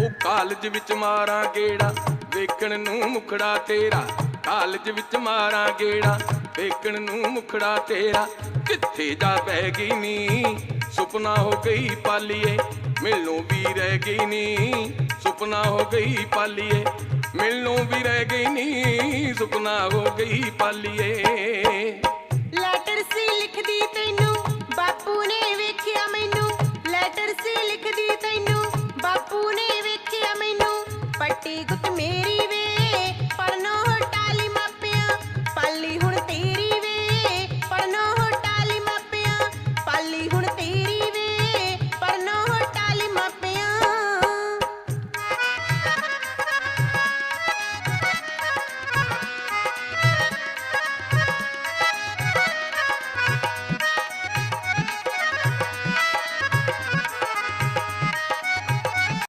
ਉਹ ਕਾਲਜ ਵਿੱਚ ਮਾਰਾਂ ਗੇੜਾ, ਵੇਖਣ ਨੂੰ ਮੁਖੜਾ ਤੇਰਾ। ਕਾਲਜ ਵਿੱਚ ਮਾਰਾਂ ਗੇੜਾ, ਵੇਖਣ ਨੂੰ ਮੁਖੜਾ ਤੇਰਾ। ਕਿੱਥੇ ਜਾ ਬਹਿ ਗਈ ਨੀ, ਸੁਪਨਾ ਹੋ ਗਈ ਪਾਲੀਏ, ਮਿਲਣੋਂ ਵੀ ਰਹਿ ਗਈ ਨੀ, ਸੁਪਨਾ ਹੋ ਗਈ ਪਾਲੀਏ। ਮਿਲਣੋਂ ਵੀ ਰਹਿ ਗਈ ਨੀ, ਸੁਪਨਾ ਹੋ ਗਈ ਪਾਲੀਏ। ਲੈਟਰ ਸੀ ਲਿਖਦੀ ਤੈਨੂੰ